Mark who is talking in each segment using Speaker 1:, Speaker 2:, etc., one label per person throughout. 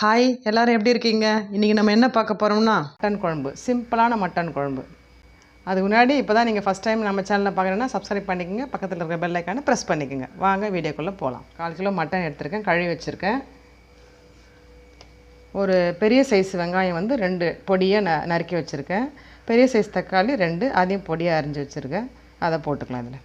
Speaker 1: Hi எல்லோரும் எப்படி இருக்கீங்க? இன்றைக்கி நம்ம என்ன பார்க்க போகிறோம்னா மட்டன் குழம்பு. சிம்பிளான மட்டன் குழம்பு. அதுக்கு முன்னாடி இப்போ தான் நீங்கள் ஃபஸ்ட் டைம் நம்ம சேனலில் பார்க்குறேன்னா சப்ஸ்கிரைப் பண்ணிக்கோங்க. பக்கத்தில் இருக்கிற பெல் ஐக்கானை ப்ரெஸ் பண்ணிக்கோங்க. வாங்க வீடியோக்குள்ளே போகலாம் கால் கிலோ மட்டன் எடுத்திருக்கேன் கழுவி வச்சுருக்கேன். ஒரு பெரிய சைஸ் வெங்காயம் வந்து ரெண்டு பொடியாக ந நறுக்கி வச்சுருக்கேன். பெரிய சைஸ் தக்காளி ரெண்டு அதையும் பொடியாக அரிஞ்சு வச்சுருக்கேன். அதை போட்டுக்கலாம் இதில்.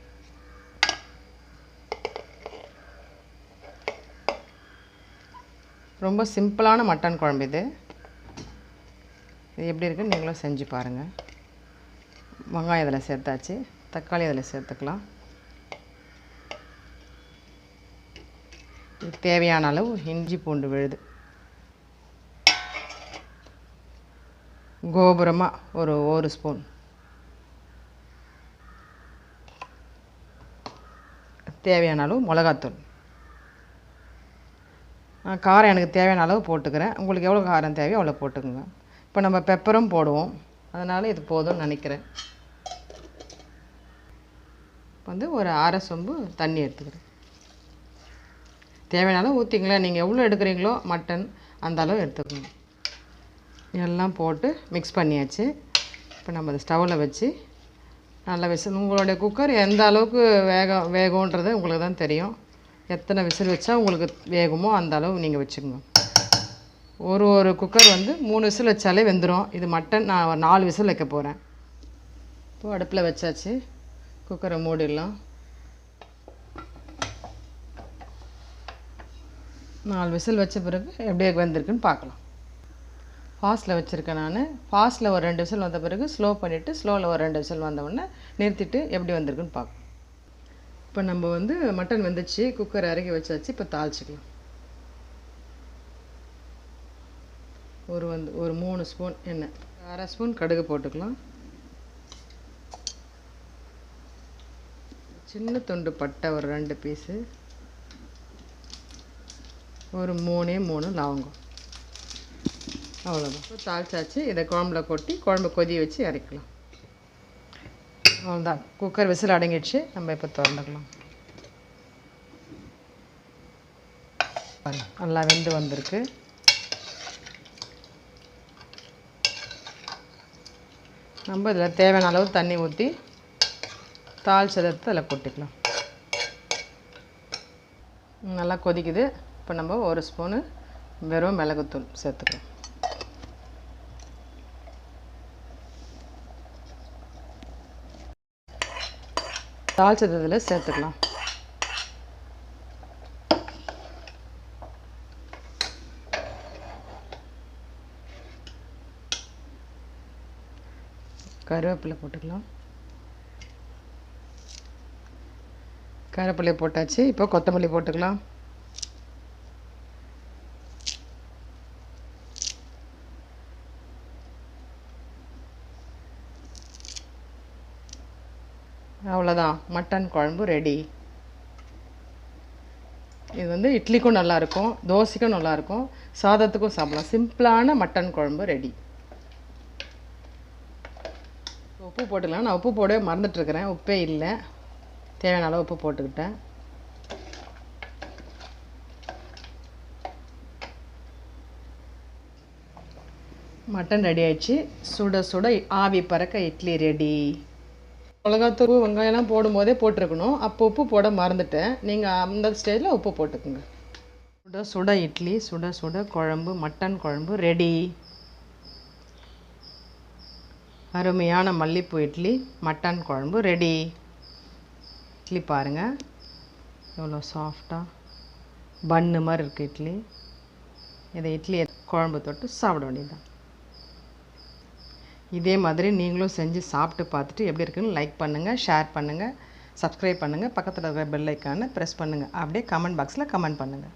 Speaker 1: ரொம்ப சிம்பிளான மட்டன் குழம்பு இது. இது எப்படி இருக்குன்னு நீங்களும் செஞ்சு பாருங்கள் வெங்காயம் இதில் சேர்த்தாச்சு. தக்காளி அதில் சேர்த்துக்கலாம். இது தேவையான அளவு இஞ்சி பூண்டு விழுது. கோபுரமாக ஒரு ஒரு ஸ்பூன். தேவையான அளவு மிளகாத்தூள். காரம் எனக்கு தேவையான அளவு போட்டுக்கிறேன். உங்களுக்கு எவ்வளோ காரம் தேவையோ அவ்வளோ போட்டுக்கோங்க. இப்போ நம்ம பெப்பரும் போடுவோம். அதனால் இது போதும்னு நினைக்கிறேன். வந்து ஒரு அரை சொம்பு தண்ணி எடுத்துக்கிறேன். தேவையான அளவு ஊற்றிங்களேன் நீங்கள் எவ்வளோ எடுக்கிறீங்களோ மட்டன் அந்த அளவு எடுத்துக்கோங்க. எல்லாம் போட்டு மிக்ஸ் பண்ணியாச்சு. இப்போ நம்ம அதை ஸ்டவ்வில் வச்சு நல்லா வச்சு உங்களுடைய குக்கர் எந்த அளவுக்கு வேகம் வேகன்றது உங்களுக்கு தான் தெரியும். எத்தனை விசில் வச்சா உங்களுக்கு வேகுமோ அந்த அளவு நீங்கள் வச்சுக்கோங்க. ஒரு ஒரு குக்கர் வந்து மூணு விசில் வச்சாலே வெந்துடும் இது மட்டன் நான் ஒரு நாலு விசில் வைக்க போகிறேன் இப்போது அடுப்பில் வச்சாச்சு. குக்கரை மூடிடலாம். நாலு விசில் வச்ச பிறகு எப்படி வெந்திருக்குன்னு பார்க்கலாம். ஃபாஸ்ட்டில் வச்சுருக்கேன் நான். ஃபாஸ்ட்டில் ஒரு ரெண்டு விசில் வந்த பிறகு ஸ்லோ பண்ணிவிட்டு ஸ்லோவில் ஒரு ரெண்டு விசில் வந்தவுடனே நிறுத்திட்டு எப்படி வந்திருக்குன்னு பார்க்கலாம். இப்போ நம்ம வந்து மட்டன் வந்துச்சு குக்கர் இறக்கி வச்சாச்சு இப்போ தாளிச்சிக்கலாம். ஒரு வந்து ஒரு மூணு ஸ்பூன் எண்ணெய். அரை ஸ்பூன் கடுகு போட்டுக்கலாம். சின்ன துண்டு பட்டை ஒரு ரெண்டு பீஸு ஒரு மூணே மூணு லவங்கம். அவ்வளோதான் இப்போ தாளிச்சாச்சு. இதை குழம்புல கொட்டி குழம்பு கொதி வச்சு இறக்கலாம் அவ்வளோதான் குக்கர் விசில் அடங்கிடுச்சு. நம்ம இப்போ திறந்துக்கலாம். நல்லா வெந்து வந்திருக்கு. நம்ம இதில் தேவையான அளவு தண்ணி ஊற்றி தாளிச்சதத்தை அதில் கொட்டிக்கலாம். நல்லா கொதிக்குது. இப்போ நம்ம ஒரு ஸ்பூனு வெறும் மிளகுத்தூள் சேர்த்துக்கலாம். தாளிச்சது இதில் சேர்த்துக்கலாம். கருவேப்பிலை போட்டுக்கலாம். கருவேப்பிலை போட்டாச்சு இப்போ கொத்தமல்லி போட்டுக்கலாம். அவ்வளோதான் மட்டன் குழம்பு ரெடி இது வந்து இட்லிக்கும் நல்லாயிருக்கும் தோசைக்கும் நல்லாயிருக்கும் சாதத்துக்கும் சாப்பிடலாம். சிம்பிளான மட்டன் குழம்பு ரெடி உப்பு போட்டுக்கலாம். நான் உப்பு போடவே மறந்துட்டுருக்கிறேன். உப்பே இல்லை. தேவையான அளவு உப்பு போட்டுக்கிட்டேன். மட்டன் ரெடி ஆயிடுச்சு. சுட சுட ஆவி பறக்க இட்லி ரெடி மிளகாத்தூள் வெங்காயம்லாம் போடும்போதே போட்டிருக்கணும். அப்போ உப்பு போட மறந்துட்டேன். நீங்கள் அந்த ஸ்டேஜில் உப்பு போட்டுக்கோங்க. சுட சுட இட்லி சுட சுட குழம்பு மட்டன் குழம்பு ரெடி அருமையான மல்லிப்பூ இட்லி மட்டன் குழம்பு ரெடி இட்லி பாருங்கள் எவ்வளோ சாஃப்டாக பன்னு மாதிரி இருக்குது இட்லி. இதை இட்லி குழம்பு தொட்டு சாப்பிட வேண்டியதுதான். இதே மாதிரி நீங்களும் செஞ்சு சாப்பிட்டு பார்த்துட்டு எப்படி இருக்குன்னு லைக் பண்ணுங்கள் ஷேர் பண்ணுங்கள் சப்ஸ்கிரைப் பண்ணுங்கள் பக்கத்தில் இருக்கிற பெல் ஐக்கானை ப்ரெஸ் பண்ணுங்கள் அப்படியே கமெண்ட் பாக்ஸில் கமெண்ட் பண்ணுங்கள்